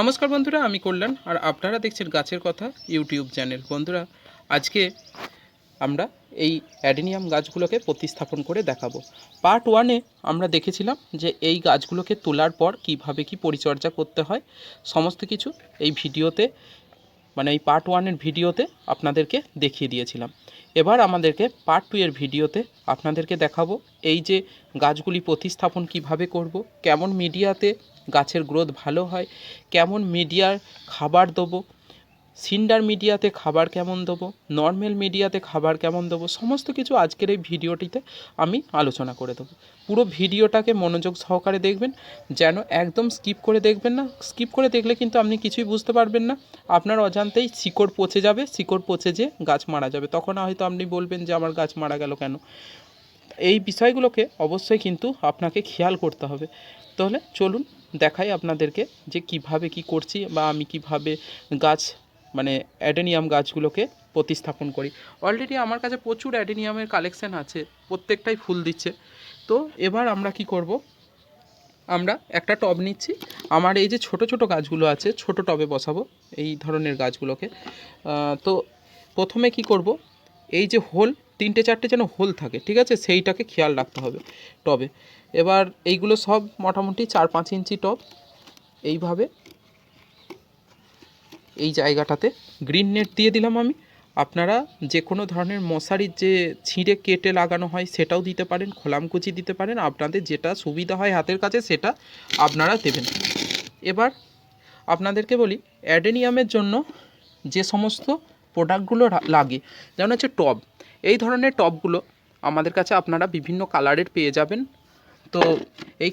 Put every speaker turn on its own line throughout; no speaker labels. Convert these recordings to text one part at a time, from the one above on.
নমস্কার বন্ধুরা, আমি কল্যাণ আর আপনারা দেখছেন গাছের কথা ইউটিউব চ্যানেল। বন্ধুরা, আজকে আমরা এই অ্যাডেনিয়াম গাছগুলোকে প্রতিস্থাপন করে দেখাবো। পার্ট ওয়ানে আমরা দেখেছিলাম যে এই গাছগুলোকে তোলার পর কীভাবে কি পরিচর্যা করতে হয়, সমস্ত কিছু এই ভিডিওতে মানে এই পার্ট ওয়ানের ভিডিওতে আপনাদেরকে দেখিয়ে দিয়েছিলাম। এবার আমাদেরকে পার্ট টু এর ভিডিওতে আপনাদেরকে দেখাবো এই যে গাছগুলি প্রতিস্থাপন কীভাবে করব, কেমন মিডিয়াতে গাছের গ্রোথ ভালো হয়, কেমন মিডিয়ার খাবার দেবো সিন্ডার মিডিয়াতে খাবার কেমন দেবো নর্মাল মিডিয়াতে খাবার কেমন দেবো, সমস্ত কিছু আজকের এই ভিডিওটিতে আমি আলোচনা করে দেবো। পুরো ভিডিওটাকে মনোযোগ সহকারে দেখবেন, যেন একদম স্কিপ করে দেখবেন না। স্কিপ করে দেখলে কিন্তু আপনি কিছুই বুঝতে পারবেন না। আপনার অজান্তেই শিকড় পচে যাবে, শিকড় পচে যে গাছ মারা যাবে। তখন হয়তো আপনি বলবেন যে, আমার গাছ মারা গেল কেন? এই বিষয়গুলোকে অবশ্যই কিন্তু আপনাকে খেয়াল করতে হবে। তাহলে চলুন দেখাই আপনাদেরকে যে কীভাবে কি করছি বা আমি কীভাবে গাছ মানে অ্যাডেনিয়াম গাছগুলোকে প্রতিস্থাপন করি। অলরেডি আমার কাছে প্রচুর অ্যাডেনিয়ামের কালেকশান আছে, প্রত্যেকটাই ফুল দিচ্ছে। তো এবার আমরা কি করব? আমরা একটা টব নিচ্ছি। আমার এই যে ছোট ছোট গাছগুলো আছে, ছোট টবে বসাবো এই ধরনের গাছগুলোকে। তো প্রথমে কি করব? এই যে হোল, তিনটে চারটে যেন হোল থাকে, ঠিক আছে? সেইটাকে খেয়াল রাখতে হবে টবে। এবার এইগুলো সব মোটামুটি চার পাঁচ ইঞ্চি টব, এইভাবে এই জায়গাটাতে গ্রিন নেট দিয়ে দিলাম আমি। আপনারা যে কোনো ধরনের মশারির যে ছিঁড়ে কেটে লাগানো হয় সেটাও দিতে পারেন, খোলামকুচি দিতে পারেন। আপনাদের যেটা সুবিধা হয় হাতের কাছে সেটা আপনারা দেবেন। এবার আপনাদেরকে বলি, অ্যাডেনিয়ামের জন্য যে সমস্ত প্রোডাক্টগুলো লাগে, যেমন হচ্ছে টব। এই ধরনের টবগুলো আমাদের কাছে আপনারা বিভিন্ন কালারের পেয়ে যাবেন। তো এই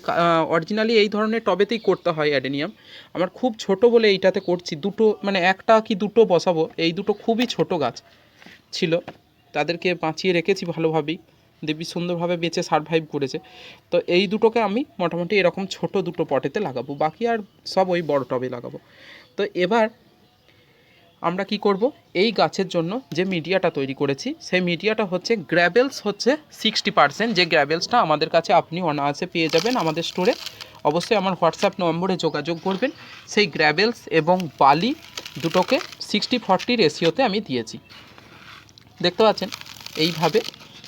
অরিজিনালি এই ধরনের টবেতেই করতে হয় অ্যাডেনিয়াম। আমার খুব ছোট বলে এইটাতে করছি। দুটো মানে একটা কি দুটো বসাবো? এই দুটো খুবই ছোট গাছ ছিল। তাদেরকে বাঁচিয়ে রেখেছি ভালোভাবেই। দেবী সুন্দরভাবে বেঁচে সারভাইভ করেছে। তো এই দুটোকে আমি মোটামুটি এরকম ছোট দুটো পটেতে লাগাবো। বাকি আর সব ওই বড় টবে লাগাবো। তো এবার আমরা কি করব? এই গাছের জন্য যে মিডিয়াটা তৈরি করেছি, সেই মিডিয়াটা হচ্ছে গ্র্যাভেলস হচ্ছে সিক্সটি পার্সেন্ট যে গ্র্যাভেলসটা আমাদের কাছে আপনি অনায়াসে পেয়ে যাবেন আমাদের স্টোরে অবশ্যই আমার হোয়াটসঅ্যাপ নম্বরে যোগাযোগ করবেন। সেই গ্র্যাভেলস এবং বালি দুটোকে সিক্সটি ফর্টি রেশিওতে আমি দিয়েছি। দেখতে পাচ্ছেন? এইভাবে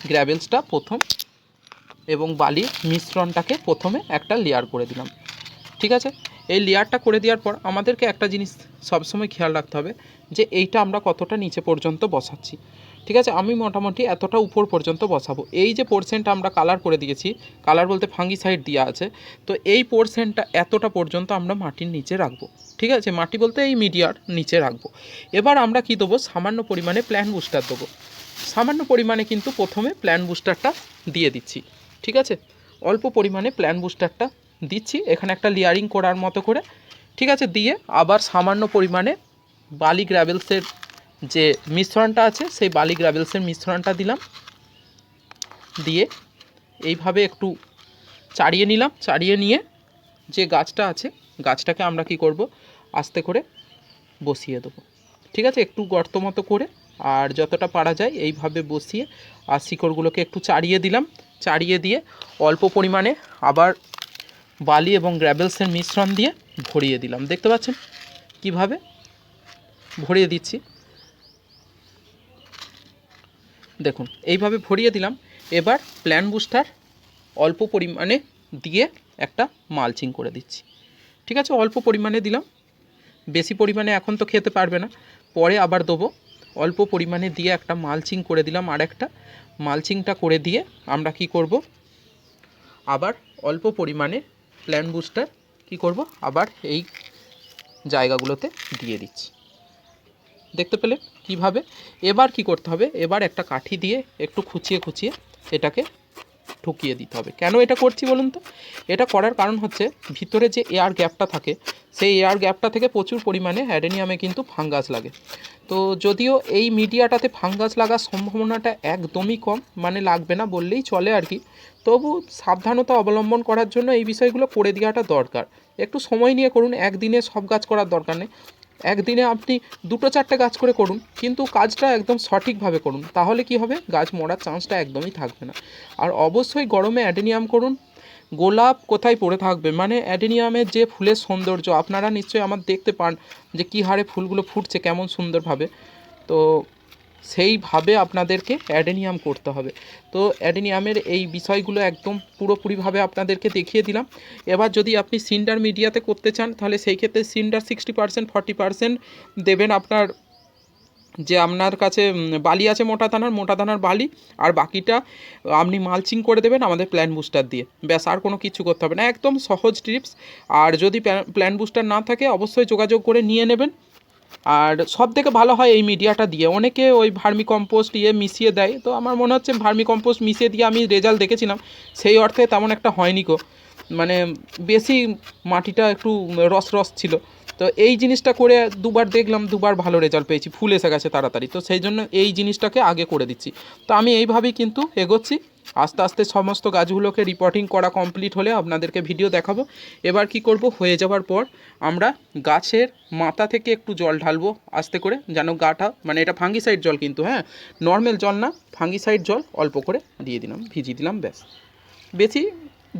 গ্র্যাভেলসটা প্রথম এবং বালির মিশ্রণটাকে প্রথমে একটা লেয়ার করে দিলাম। ঠিক আছে? এই লেয়ারটা করে দেওয়ার পর আমাদেরকে একটা জিনিস সবসময় খেয়াল রাখতে হবে যে এইটা আমরা কতটা নিচে পর্যন্ত বসাচ্ছি। ঠিক আছে? আমি মোটামুটি এতটা উপর পর্যন্ত বসাবো। এই যে পোর্শনটা আমরা কালার করে দিয়েছি কালার বলতে ফাঙ্গি সাইড দেওয়া আছে, তো এই পোর্শনটা এতটা পর্যন্ত আমরা মাটির নিচে রাখব। ঠিক আছে? মাটি বলতে এই মিডিয়ার নিচে রাখব। এবার আমরা কি দেবো? সামান্য পরিমাণে প্ল্যান বুস্টার দেবো। সামান্য পরিমাণে কিন্তু প্রথমে প্ল্যান বুস্টারটা দিয়ে দিচ্ছি। ঠিক আছে? অল্প পরিমাণে প্ল্যান বুস্টারটা দিচ্ছি, এখানে একটা লেয়ারিং করার মতো করে, ঠিক আছে, দিয়ে আবার সামান্য পরিমাণে বালি গ্র্যাভেলসের যে মিশ্রণটা আছে, সেই বালি গ্র্যাভেলসের মিশ্রণটা দিলাম, দিয়ে এইভাবে একটু চাড়িয়ে নিলাম, চাড়িয়ে নিয়ে যে গাছটা আছে, গাছটাকে আমরা কি করব, আস্তে করে বসিয়ে দেবো, ঠিক আছে, একটু গর্ত মতো করে, আর যতটা পারা যায় এইভাবে বসিয়ে, আর শিকড়গুলোকে একটু চাড়িয়ে দিলাম, চাড়িয়ে দিয়ে অল্প পরিমাণে আবার বালি এবং গ্র্যাভেলসের মিশ্রণ দিয়ে ভরিয়ে দিলাম। দেখতে পাচ্ছেন? কীভাবে? ভরিয়ে দিচ্ছি। দেখুন, এইভাবে ভরিয়ে দিলাম। এবার প্ল্যান বুস্টার অল্প পরিমাণে দিয়ে একটা মালচিং করে দিচ্ছি। ঠিক আছে? অল্প পরিমাণে দিলাম। বেশি পরিমাণে এখন তো খেতে পারবে না। পরে আবার দেবো। অল্প পরিমাণে দিয়ে একটা মালচিং করে দিলাম আর একটা। মালচিংটা করে দিয়ে আমরা কি করব? আবার অল্প পরিমাণে প্ল্যান বুস্টার কি করব? আবার এই জায়গাগুলোতে দিয়ে দিচ্ছি। দেখতে পেলেন কীভাবে? এবার কি করতে হবে? এবার একটা কাঠি দিয়ে একটু খুঁচিয়ে খুঁচিয়ে এটাকে ঢুকিয়ে দিতে হবে। কেন এটা করছি বলুন তো? এটা করার কারণ হচ্ছে ভিতরে যে এয়ার গ্যাপটা থাকে, সেই এয়ার গ্যাপটা থেকে প্রচুর পরিমাণে অ্যাডেনিয়ামে কিন্তু ফাঙ্গাস লাগে। তো যদিও এই মিডিয়াটাতে ফাঙ্গাস লাগার সম্ভাবনাটা একদমই কম মানে লাগবে না বললেই চলে আর কি, তবু সাবধানতা অবলম্বন করার জন্য এই বিষয়গুলো করে দেওয়াটা দরকার। একটু সময় নিয়ে করুন, একদিনে সব গাছ করার দরকার নেই। একদিনে আপনি দুটো চারটে গাছ করে করুন, কিন্তু কাজটা একদম সঠিকভাবে করুন, তাহলে কি হবে? গাছ মরার চান্সটা একদমই থাকবে না। আর অবশ্যই গরমে অ্যাডেনিয়াম করুন। গোলাপ কোথায় পড়ে থাকবে? মানে অ্যাডেনিয়ামের যে ফুলের সৌন্দর্য, আপনারা নিশ্চয়ই আমার দেখতে পান যে কী হারে ফুলগুলো ফুটছে, কেমন সুন্দরভাবে। তো সেইভাবে আপনাদেরকে অ্যাডেনিয়াম করতে হবে। তো অ্যাডেনিয়ামের এই বিষয়গুলো একদম পুরোপুরিভাবে আপনাদেরকে দেখিয়ে দিলাম। এবার যদি আপনি সিন্ডার মিডিয়াতে করতে চান, তাহলে সেই ক্ষেত্রে সিন্ডার সিক্সটি পার্সেন্ট, ফর্টি পার্সেন্ট দেবেন আপনার যে আপনার কাছে বালি আছে মোটা দানার মোটা দানার বালি, আর বাকিটা আপনি মালচিং করে দেবেন আমাদের প্ল্যান বুস্টার দিয়ে। ব্যাস, আর কোনো কিছু করতে হবে না। একদম সহজ টিপস। আর যদি প্ল্যান বুস্টার না থাকে, অবশ্যই যোগাযোগ করে নিয়ে নেবেন। আর সব থেকে ভালো হয় এই মিডিয়াটা দিয়ে। অনেকে ওই ভার্মি কম্পোস্ট ইয়ে মিশিয়ে দেয়। তো আমার মনে হচ্ছে ভার্মি কম্পোস্ট মিশিয়ে দিয়ে আমি রেজাল্ট দেখেছিলাম। সেই অর্থে তেমন একটা হয়নি কো মানে বেশি মাটিটা একটু রস রস ছিল। তো এই জিনিসটা করে দুবার দেখলাম, দুবার ভালো রেজাল্ট পেয়েছি। ফুল এসে গেছে তাড়াতাড়ি। তো সেই জন্য এই জিনিসটাকে আগে করে দিচ্ছি। তো আমি এইভাবেই কিন্তু এগোচ্ছি। আস্তে আস্তে সমস্ত গাছগুলোকে রিপোর্টিং করা কমপ্লিট হলে আপনাদেরকে ভিডিও দেখাবো। এবার কি করব? হয়ে যাওয়ার পর আমরা গাছের মাথা থেকে একটু জল ঢালবো, আস্তে করে যেন গাটা মানে এটা ফাঙ্গিসাইড জল কিন্তু হ্যাঁ? নর্মাল জল না ফাঙ্গিসাইড জল অল্প করে দিয়ে দিলাম, ভিজিয়ে দিলাম, ব্যাস। বেশি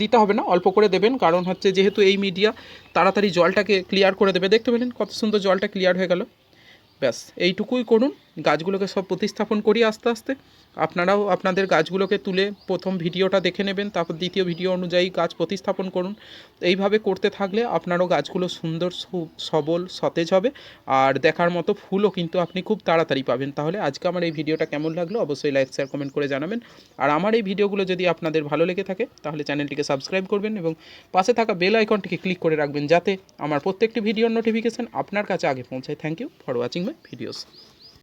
দিতে হবে না, অল্প করে দেবেন, কারণ হচ্ছে যেহেতু এই মিডিয়া তাড়াতাড়ি জলটাকে ক্লিয়ার করে দেবে। দেখতে পেলেন কত সুন্দর জলটা ক্লিয়ার হয়ে গেল। ব্যাস, এইটুকুই করুন, গাছগুলোকে সব প্রতিস্থাপন করি আস্তে আস্তে। আপনারাও আপনাদের গাছগুলোকে তুলে প্রথম ভিডিওটা দেখে নেবেন, তারপর দ্বিতীয় ভিডিও অনুযায়ী গাছ প্রতিস্থাপন করুন। এইভাবে করতে থাকলে আপনারও গাছগুলো সুন্দর সবল, সতেজ হবে আর দেখার মতো ফুলও কিন্তু আপনি খুব তাড়াতাড়ি পাবেন। তাহলে আজকে আমার এই ভিডিওটা কেমন লাগল অবশ্যই লাইক, শেয়ার, কমেন্ট করে জানাবেন। আর আমার এই ভিডিওগুলো যদি আপনাদের ভালো লেগে থাকে, তাহলে চ্যানেলটিকে সাবস্ক্রাইব করবেন এবং পাশে থাকা বেল আইকনটিকে ক্লিক করে রাখবেন যাতে আমার প্রত্যেকটি ভিডিওর নোটিফিকেশান আপনার কাছে আগে পৌঁছায়। Thank you for watching my videos.